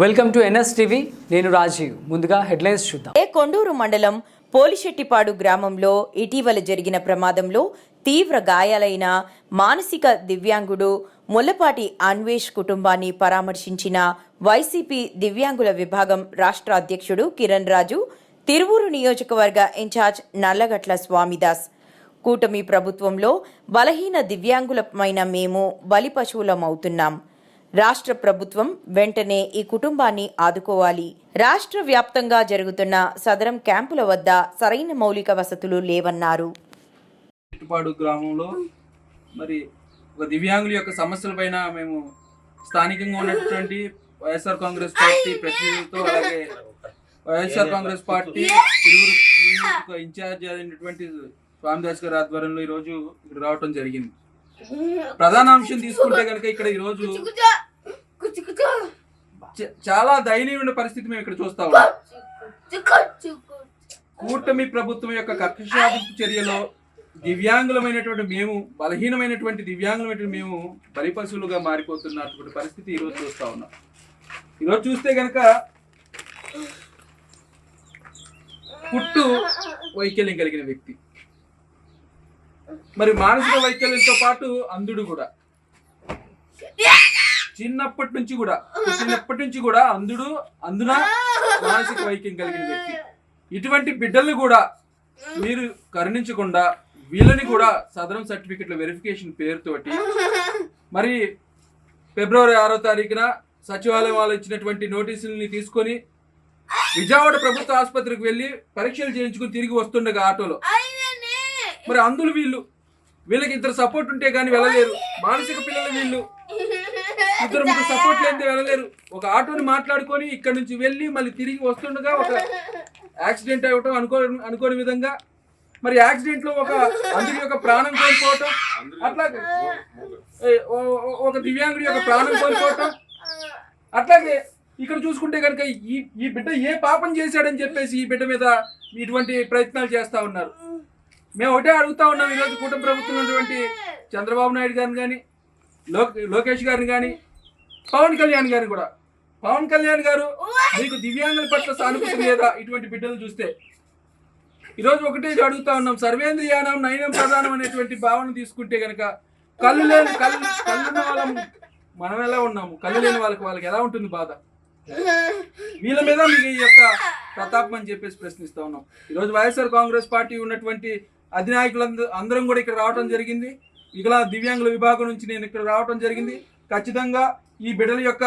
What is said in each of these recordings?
Welcome to NS TV. నేను రాజీవ్. ముందుగా headlines చూద్దాం. ఏ కొండూరు మండలం పోలిశెట్టిపాడు గ్రామంలో ఇటీవల జరిగిన ప్రమాదంలో తీవ్ర గాయాలైన మానసిక దివ్యాంగుడు ముల్లపాటి అన్వేష్ కుటుంబాన్ని పరామర్శించిన వైసీపీ దివ్యాంగుల విభాగం రాష్ట్ర అధ్యక్షుడు కిరణ్ రాజు తిరువూరు నియోజకవర్గ ఇన్ఛార్జ్ నల్లగట్ల స్వామిదాస్. కూటమి ప్రభుత్వంలో బలహీన దివ్యాంగులమైన మేము బలి పశువులమవుతున్నాం. రాష్ట్ర ప్రభుత్వం వెంటనే ఈ కుటుంబాన్ని ఆదుకోవాలి. రాష్ట్ర వ్యాప్తంగా జరుగుతున్న సదరం క్యాంపుల వద్ద సరైన మౌలిక వసతులు లేవన్నారు. ఇటుపాడు గ్రామంలో మరి ఒక దివ్యాంగుల యొక్క సమస్యలపైన మేము స్థానికంగా ఉన్నటువంటి వైఎస్ఆర్ కాంగ్రెస్ పార్టీ ప్రతినిధులతో అలాగే YSR Congress party Tiruvuru in charge అయినటువంటి స్వామిదాస్ గారి ఆధ్వర్యంలో ఈరోజు ఇక్కడ రావటం జరిగింది. ప్రధాన అంశం తీసుకుంటే కనుక ఇక్కడ ఈరోజు చాలా దయనీయమైన పరిస్థితి మేము ఇక్కడ చూస్తా ఉన్నాం. కూటమి ప్రభుత్వం యొక్క కక్ష సాధింపు చర్యలో దివ్యాంగులమైనటువంటి మేము బలహీనమైనటువంటి దివ్యాంగులమైనటువంటి మేము బలిపశువులుగా మారిపోతున్నటువంటి పరిస్థితి ఈరోజు చూస్తా ఉన్నాం. ఈరోజు చూస్తే కనుక పుట్టు వైకల్యం కలిగిన వ్యక్తి. మరి మానసిక వైకల్యంతో పాటు అంధుడు కూడా. చిన్నప్పటి నుంచి కూడా చిన్నప్పటి నుంచి కూడా అంధుడు అందున మానసిక వైకల్యం కలిగిన వ్యక్తి. ఇటువంటి బిడ్డల్ని కూడా మీరు కరుణించకుండా వీళ్ళని కూడా సదరం సర్టిఫికెట్ల వెరిఫికేషన్ పేరుతోటి మరి ఫిబ్రవరి ఆరో తారీఖున సచివాలయం వాళ్ళు ఇచ్చినటువంటి నోటీసుల్ని తీసుకొని విజయవాడ ప్రభుత్వ ఆసుపత్రికి వెళ్ళి పరీక్షలు చేయించుకుని తిరిగి వస్తుండగా ఆటోలో. మరి అందులు వీళ్ళు? వీళ్ళకి ఇద్దరు సపోర్ట్ ఉంటే కానీ వెళ్ళలేరు. మానసిక పిల్లలు వీళ్ళు. ఇద్దరు ముగ్గురు సపోర్ట్ లేనిదే వెళ్ళలేరు. ఒక ఆటోని మాట్లాడుకొని ఇక్కడ నుంచి వెళ్ళి మళ్ళీ తిరిగి వస్తుండగా ఒక యాక్సిడెంట్ అవ్వటం అనుకో అనుకోని విధంగా మరి యాక్సిడెంట్లో ఒక అందరి యొక్క ప్రాణం కోల్పోవటం అట్లాగే ఒక దివ్యాంగుడి యొక్క ప్రాణం కోల్పోవటం అట్లాగే ఇక్కడ చూసుకుంటే కనుక ఈ ఈ బిడ్డ ఏ పాపం చేశాడని చెప్పేసి ఈ బిడ్డ మీద ఇటువంటి ప్రయత్నాలు చేస్తా ఉన్నారు. మేము ఒకటే అడుగుతా ఉన్నాం ఈరోజు కూటమి ప్రభుత్వం ఉన్నటువంటి చంద్రబాబు నాయుడు గారిని కానీ లోకేష్ గారిని కానీ పవన్ కళ్యాణ్ గారిని కూడా. పవన్ కళ్యాణ్ గారు మీకు దివ్యాంగుల పట్ల సానుభూతి లేదా ఇటువంటి బిడ్డలు చూస్తే? ఈరోజు ఒకటే అడుగుతా ఉన్నాం. సర్వేంద్రియానం నయనం ప్రధానం అనేటువంటి భావన తీసుకుంటే కనుక కళ్ళు లేని కళ్ళు కళ్ళు వాళ్ళం మనం ఎలా ఉన్నాము? కళ్ళు లేని వాళ్ళకి వాళ్ళకి ఎలా ఉంటుంది బాధ? వీళ్ళ మీద మీకు ఈ యొక్క ప్రతాపం అని చెప్పేసి ప్రశ్నిస్తా ఉన్నాం. ఈరోజు వైఎస్ఆర్ కాంగ్రెస్ పార్టీ ఉన్నటువంటి అధినాయకులందరూ అందరం కూడా ఇక్కడ రావడం జరిగింది. ఇలా దివ్యాంగుల విభాగం నుంచి నేను ఇక్కడ రావడం జరిగింది. ఖచ్చితంగా ఈ బిడ్డల యొక్క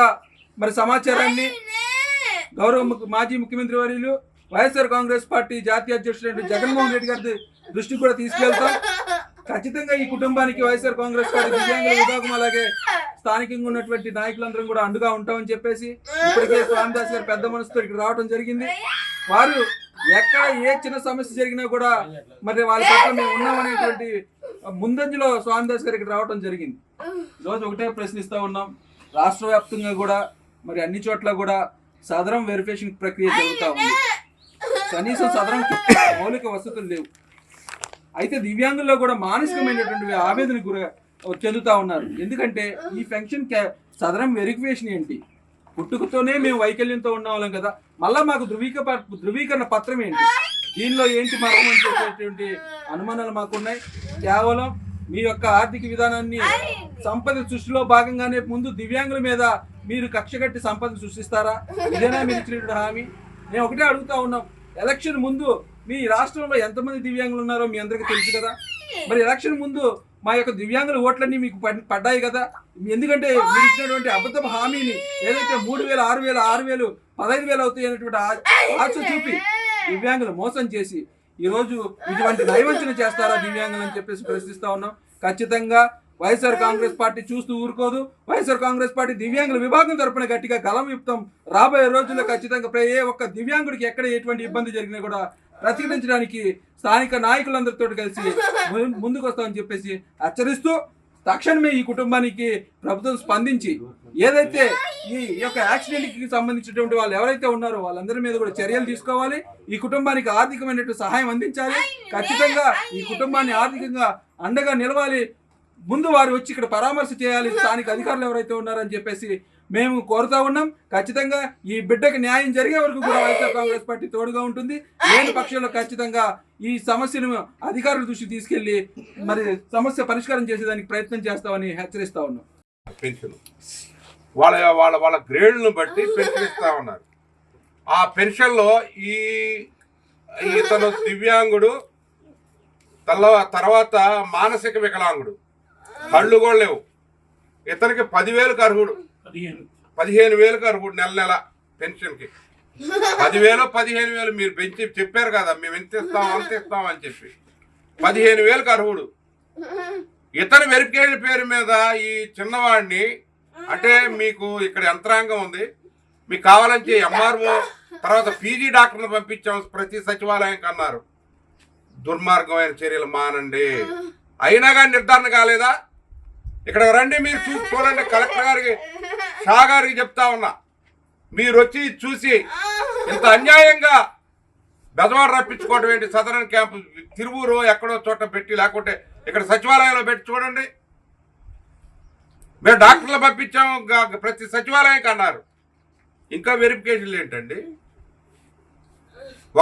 మరి సమాచారాన్ని గౌరవ మాజీ ముఖ్యమంత్రి వర్యులు వైఎస్ఆర్ కాంగ్రెస్ పార్టీ జాతీయ అధ్యక్షుడు జగన్మోహన్ రెడ్డి గారి దృష్టికి కూడా తీసుకెళ్తాం. ఖచ్చితంగా ఈ కుటుంబానికి వైఎస్ఆర్ కాంగ్రెస్ పార్టీ దివ్యాంగుల విభాగం అలాగే స్థానికంగా ఉన్నటువంటి నాయకులందరం కూడా అండుగా ఉంటామని చెప్పేసి ఇప్పటికే స్వామిదాస్ గారు పెద్ద మనసుతో ఇక్కడ రావడం జరిగింది. వారు ఎక్కడ ఏ చిన్న సమస్య జరిగినా కూడా మరి వాళ్ళ పట్ల మేము ఉన్నామనేటువంటి ముందంజలో స్వామిదాస్ గారు ఇక్కడ రావడం జరిగింది. ఈరోజు ఒకటే ప్రశ్నిస్తూ ఉన్నాం. రాష్ట్ర వ్యాప్తంగా కూడా మరి అన్ని చోట్ల కూడా సదరం వెరిఫికేషన్ ప్రక్రియ జరుగుతూ ఉంది. కనీసం సదరం మౌలిక వసతులు లేవు. అయితే దివ్యాంగుల్లో కూడా మానసికమైనటువంటి ఆవేదన గుర చెందుతా ఉన్నారు. ఎందుకంటే ఈ ఫంక్షన్ సదరం వెరిఫికేషన్ ఏంటి? పుట్టుకతోనే మేము వైకల్యంతో ఉన్నవాళ్ళం కదా. మళ్ళా మాకు ధృవీక ధృవీకరణ పత్రం ఏంటి? దీనిలో ఏంటి మరణం అని చెప్పేటువంటి అనుమానాలు మాకున్నాయి. కేవలం మీ యొక్క ఆర్థిక విధానాన్ని సంపద సృష్టిలో భాగంగానే ముందు దివ్యాంగుల మీద మీరు కక్ష కట్టి సంపద సృష్టిస్తారా? ఇదేనా మీరు ఇచ్చినటువంటి హామీ? నేను ఒకటే అడుగుతా ఉన్నాం. ఎలక్షన్ ముందు మీ రాష్ట్రంలో ఎంతమంది దివ్యాంగులు ఉన్నారో మీ అందరికీ తెలుసు కదా. మరి ఎలక్షన్ ముందు మా యొక్క దివ్యాంగుల ఓట్లన్నీ మీకు పడ్- పడ్డాయి కదా. ఎందుకంటే మీరు ఇచ్చినటువంటి అబద్ధపు హామీని ఏదైతే మూడు వేలు ఆరు వేలు ఆరు వేలు పదహైదు వేలు అవుతాయి అనేటువంటి ఆశ చూపి దివ్యాంగులు మోసం చేసి ఈ రోజు ఇటువంటి నైవంచన చేస్తారా దివ్యాంగులు అని చెప్పేసి ప్రశ్నిస్తా ఉన్నాం. ఖచ్చితంగా వైఎస్ఆర్ కాంగ్రెస్ పార్టీ చూస్తూ ఊరుకోదు. వైఎస్ఆర్ కాంగ్రెస్ పార్టీ దివ్యాంగుల విభాగం తరపున గట్టిగా గలం విప్తాం రాబోయే రోజుల్లో ఖచ్చితంగా ఏ ఒక్క దివ్యాంగుడికి ఎక్కడ ఎటువంటి ఇబ్బంది జరిగినా కూడా ప్రతిఘటించడానికి స్థానిక నాయకులందరితో కలిసి ము- ముందుకు వస్తామని చెప్పేసి హెచ్చరిస్తూ తక్షణమే ఈ కుటుంబానికి ప్రభుత్వం స్పందించి ఏదైతే ఈ యొక్క యాక్సిడెంట్కి సంబంధించినటువంటి వాళ్ళు ఎవరైతే ఉన్నారో వాళ్ళందరి మీద కూడా చర్యలు తీసుకోవాలి. ఈ కుటుంబానికి ఆర్థికమైనటువంటి సహాయం అందించాలి. ఖచ్చితంగా ఈ కుటుంబాన్ని ఆర్థికంగా అండగా నిలవాలి. ముందు వారు వచ్చి ఇక్కడ పరామర్శ చేయాలి. స్థానిక అధికారులు ఎవరైతే ఉన్నారని చెప్పేసి మేము కోరుతా ఉన్నాం. ఖచ్చితంగా ఈ బిడ్డకి న్యాయం జరిగే వరకు కూడా వైఎస్ఆర్ కాంగ్రెస్ పార్టీ తోడుగా ఉంటుంది. లేని పక్షంలో ఖచ్చితంగా ఈ సమస్యను అధికారుల దృష్టికి తీసుకెళ్ళి మరి సమస్య పరిష్కారం చేసేదానికి ప్రయత్నం చేస్తామని హెచ్చరిస్తా ఉన్నాం. పెన్షన్. వాళ్ళ వాళ్ళ వాళ్ళ గ్రేడ్లను బట్టి పెన్షన్ ఇస్తా ఉన్నారు. ఆ పెన్షన్లో ఈ ఇతను దివ్యాంగుడు తల్ల తర్వాత మానసిక వికలాంగుడు. కళ్ళు కూడా లేవు. ఇతనికి పదివేలకు అర్హుడు. పదిహేను. వేలకు అర్హుడు నెల నెల పెన్షన్కి. పదివేలు పదిహేను వేలు మీరు పెంచి చెప్పారు కదా మేము ఎంత ఇస్తాం అంత ఇస్తాం అని చెప్పి. పదిహేను వేలకు అర్హుడు ఇతని వెరిఫికేషన్ పేరు మీద ఈ చిన్నవాడిని అంటే మీకు ఇక్కడ యంత్రాంగం ఉంది. మీకు కావాలంటే ఎంఆర్ఓ తర్వాత పీజీ డాక్టర్ని పంపించాం ప్రతి సచివాలయం అన్నారు దుర్మార్గమైన చర్యలు మానండి. అయినా కానీ నిర్ధారణ కాలేదా? ఇక్కడ రండి మీరు చూసుకోవాలంటే కలెక్టర్ గారికి షా గారికి చెప్తా ఉన్నా. మీరు వచ్చి చూసి ఇంత అన్యాయంగా బెజవాడ రప్పించుకోవడం ఏంటి? సదరన్ క్యాంపు తిరువూరు ఎక్కడో చోట పెట్టి లేకుంటే ఇక్కడ సచివాలయంలో పెట్టి చూడండి. మేము డాక్టర్లు పంపించాము ప్రతి సచివాలయంకి అన్నారు ఇంకా వెరిఫికేషన్లు ఏంటండి?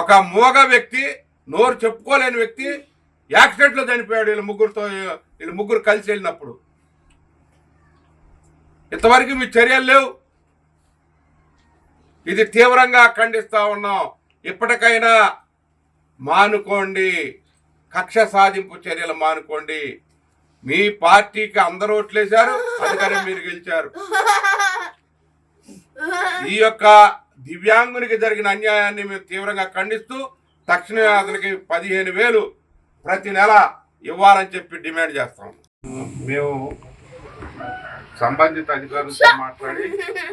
ఒక మూగ వ్యక్తి నోరు చెప్పుకోలేని వ్యక్తి యాక్సిడెంట్లో చనిపోయాడు. వీళ్ళ ముగ్గురుతో వీళ్ళ ముగ్గురు కలిసి వెళ్ళినప్పుడు. ఇంతవరకు మీ చర్యలు లేవు. ఇది తీవ్రంగా ఖండిస్తూ ఉన్నాం. ఇప్పటికైనా మానుకోండి. కక్ష సాధింపు చర్యలు మానుకోండి. మీ పార్టీకి అందరూ ఓట్లేశారు అందుకని మీరు గెలిచారు. ఈ యొక్క దివ్యాంగునికి జరిగిన అన్యాయాన్ని మేము తీవ్రంగా ఖండిస్తూ తక్షణమే అతనికి పదిహేను వేలు ప్రతి నెల ఇవ్వాలని చెప్పి డిమాండ్ చేస్తాం. మేము సంబంధిత అధికారులతో మాట్లాడి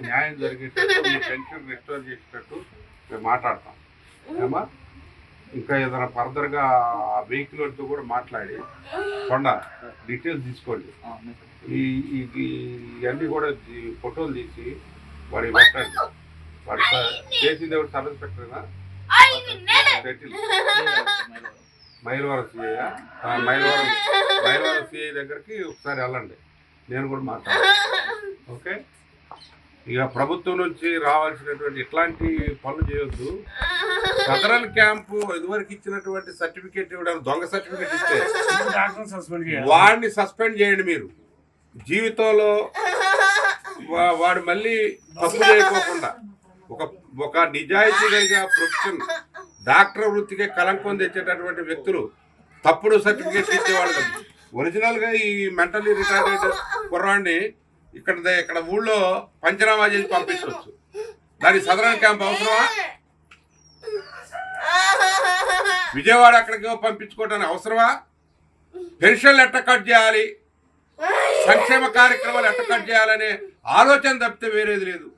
న్యాయం జరిగేటట్టు మీ పెన్షన్ రిస్టోర్ చేసేటట్టు మేము మాట్లాడతాం. ఏమా? ఇంకా ఏదైనా ఫర్దర్గా ఆ వెహికల్ వాళ్ళతో కూడా మాట్లాడి కొండ డీటెయిల్స్ తీసుకోండి. ఈ ఇవన్నీ కూడా ఫోటోలు తీసి వాడికి పెట్టండి వాడి చేసింది ఎవరు sub ఇన్స్పెక్టర్నా settle Mylavaram CI Mylavaram Mylavaram CI దగ్గరికి ఒకసారి వెళ్ళండి. నేను కూడా మాట్లాడతాను. ఓకే? ఇక ప్రభుత్వం నుంచి రావాల్సినటువంటి ఇట్లాంటి పనులు చేయొద్దు. సదరన్ క్యాంపు ఇదివరకు ఇచ్చినటువంటి సర్టిఫికేట్ ఇవ్వడానికి దొంగ సర్టిఫికేట్ ఇస్తే వాడిని సస్పెండ్ చేయండి మీరు. జీవితంలో వా- వాడు మళ్ళీ తప్పు చేయకోకుండా ఒక ఒక నిజాయితీ కలిగిన ప్రొఫెషన్ డాక్టర్ వృత్తికి కలంకం తెచ్చేటటువంటి వ్యక్తులు తప్పుడు సర్టిఫికేట్ ఇచ్చేవాళ్ళు ఒరిజినల్గా ఈ మెంటలీ రిటార్డెడ్ కుర్రాడిని ఇక్కడ ఇక్కడ ఊళ్ళో పంచనామా చేసి పంపించవచ్చు. దానికి సదరన్ క్యాంప్ అవసరమా? విజయవాడ అక్కడికి పంపించుకోవడానికి అవసరమా? పెన్షన్లు ఎట్ట కట్ చేయాలి? సంక్షేమ కార్యక్రమాలు ఎట్ట కట్ చేయాలనే ఆలోచన తప్పితే వేరేది లేదు.